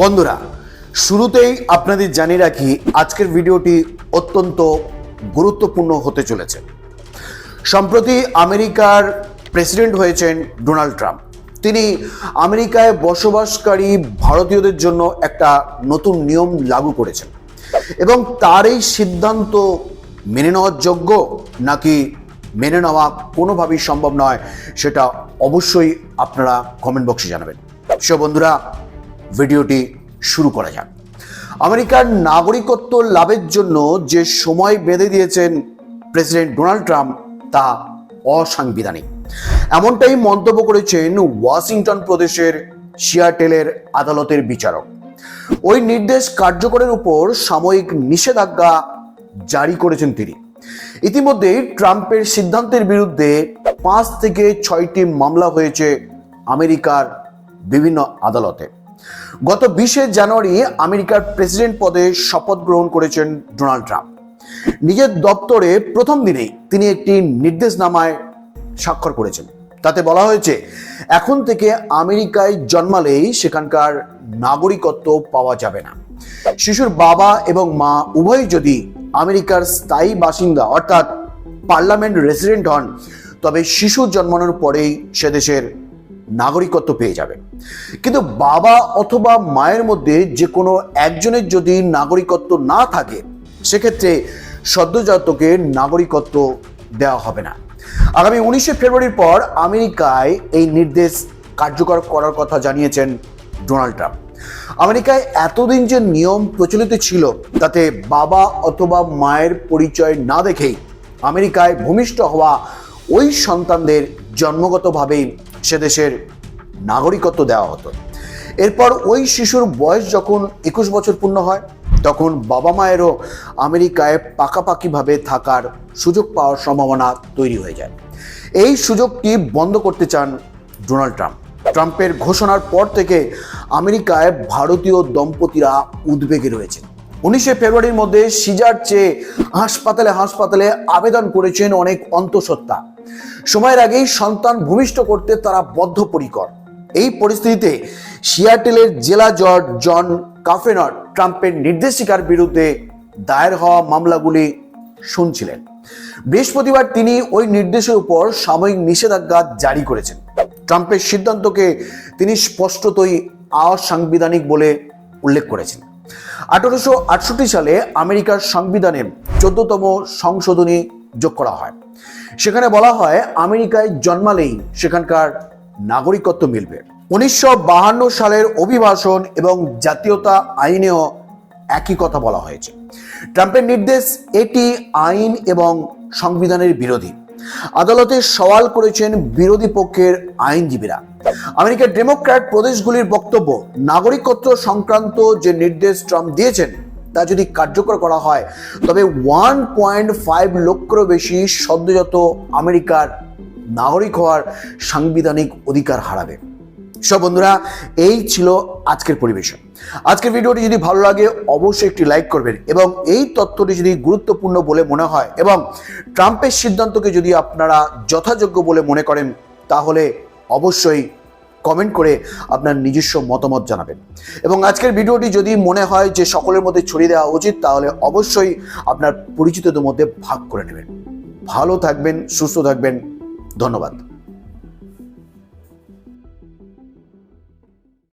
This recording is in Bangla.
বন্ধুরা, শুরুতেই আপনাদের জানিয়ে রাখি, আজকের ভিডিওটি অত্যন্ত গুরুত্বপূর্ণ হতে চলেছে। সম্প্রতি আমেরিকার প্রেসিডেন্ট হয়েছেন ডোনাল্ড ট্রাম্প। তিনি আমেরিকায় বসবাসকারী ভারতীয়দের জন্য একটা নতুন নিয়ম লাগু করেছেন। এবং তার এই সিদ্ধান্ত মেনে নেওয়ার যোগ্য নাকি মেনে নেওয়া কোনোভাবেই সম্ভব নয়, সেটা অবশ্যই আপনারা কমেন্ট বক্সে জানাবেন। সো বন্ধুরা ভিডিওটি শুরু করা যাক। আমেরিকার নাগরিকত্ব লাভের জন্য যে সময় বেঁধে দিয়েছেন প্রেসিডেন্ট ডোনাল্ড ট্রাম্প, তা অসাংবিধানিক। এমনটাই মন্তব্য করেছেন ওয়াশিংটন প্রদেশের সিয়াটেলের আদালতের বিচারক। ওই নির্দেশ কার্যকরের উপর সাময়িক নিষেধাজ্ঞা জারি করেছেন তিনি। ইতিমধ্যেই ট্রাম্পের সিদ্ধান্তের বিরুদ্ধে পাঁচ থেকে ছয়টি মামলা হয়েছে আমেরিকার বিভিন্ন আদালতে। গত বিশে জানুয়ারি আমেরিকার প্রেসিডেন্ট পদে শপথ গ্রহণ করেছেন ডোনাল্ড ট্রাম্প। নিজের দপ্তরে প্রথম দিনেই তিনি একটি নির্দেশনামায় স্বাক্ষর করেছেন। তাতে বলা হয়েছে, এখন থেকে আমেরিকায় জন্মালেই সেখানকার নাগরিকত্ব পাওয়া যাবে না। শিশুর বাবা এবং মা উভয়ই যদি আমেরিকার স্থায়ী বাসিন্দা অর্থাৎ পার্লামেন্ট রেসিডেন্ট হন, তবে শিশু জন্মানোর পরেই সে দেশের নাগরিকত্ব পেয়ে যাবে। কিন্তু বাবা অথবা মায়ের মধ্যে যে কোনো একজনের যদি নাগরিকত্ব না থাকে, সেক্ষেত্রে সদ্যজাতকে নাগরিকত্ব দেওয়া হবে না। আগামী উনিশে ফেব্রুয়ারির পর আমেরিকায় এই নির্দেশ কার্যকর করার কথা জানিয়েছেন ডোনাল্ড ট্রাম্প। আমেরিকায় এতদিন যে নিয়ম প্রচলিত ছিল, তাতে বাবা অথবা মায়ের পরিচয় না দেখেই আমেরিকায় ভূমিষ্ঠ হওয়া ওই সন্তানদের জন্মগতভাবেই সে দেশের নাগরিকত্ব দেওয়া হতো। এরপর ওই শিশুর বয়স যখন একুশ বছর পূর্ণ হয়, তখন বাবা মায়েরও আমেরিকায় পাকাপাকিভাবে থাকার সুযোগ পাওয়ার সম্ভাবনা তৈরি হয়ে যায়। এই সুযোগটি বন্ধ করতে চান ডোনাল্ড ট্রাম্প। ট্রাম্পের ঘোষণার পর থেকে আমেরিকায় ভারতীয় দম্পতিরা উদ্বেগে রয়েছেন। উনিশে ফেব্রুয়ারির মধ্যে সিজার চেয়ে হাসপাতালে হাসপাতালে আবেদন করেছেন অনেক অন্তঃসত্ত্বা। সময়ের আগেই সন্তান ভূমিষ্ঠ করতে তারা বদ্ধপরিকর। এই পরিস্থিতিতে সিয়াটেলের জেলা জজ জন কাফেনর ট্রাম্পের নির্দেশিকার বিরুদ্ধে দায়ের হওয়া মামলাগুলি শুনছিলেন। বৃহস্পতিবার তিনি ওই নির্দেশের উপর সাময়িক নিষেধাজ্ঞা জারি করেছেন। ট্রাম্পের সিদ্ধান্তকে তিনি স্পষ্টতই অসাংবিধানিক বলে উল্লেখ করেছেন। আঠারোশো আটষট্টি সালে আমেরিকার সংবিধানে চোদ্দতম সংশোধনী যোগ করা হয়। সেখানে বলা হয়, আমেরিকায় জন্মালেই সেখানকার নাগরিকত্ব মিলবে। উনিশশো সালের অভিবাসন এবং জাতীয়তা আইনেও একই কথা বলা হয়েছে। ট্রাম্পের নির্দেশ, এটি আইন এবং সংবিধানের বিরোধী। আদালতে সওয়াল করেছেন বিরোধী পক্ষের আইনজীবীরা। আমেরিকার ডেমোক্র্যাট প্রদেশগুলির বক্তব্য, নাগরিকত্ব সংক্রান্ত যে নির্দেশ ট্রাম্প দিয়েছেন, তা যদি কার্যকর করা হয়, তবে ওয়ান পয়েন্ট ফাইভ লক্ষেরও বেশি সদ্যজাত আমেরিকার নাগরিক হওয়ার সাংবিধানিক অধিকার হারাবে। সব বন্ধুরা, এই ছিল আজকের পরিবেশন। আজকের ভিডিওটি যদি ভালো লাগে, অবশ্যই একটি লাইক করবেন এবং এই তথ্যটি যদি গুরুত্বপূর্ণ বলে মনে হয় এবং ট্রাম্পের সিদ্ধান্তকে যদি আপনারা যথাযোগ্য বলে মনে করেন, তাহলে অবশ্যই কমেন্ট করে আপনার নিজস্ব মতামত জানাবেন। এবং আজকের ভিডিওটি যদি মনে হয় যে সকলের মধ্যে ছড়িয়ে দেওয়া উচিত, তাহলে অবশ্যই আপনার পরিচিতদের মধ্যে ভাগ করে নেবেন। ভালো থাকবেন, সুস্থ থাকবেন। ধন্যবাদ।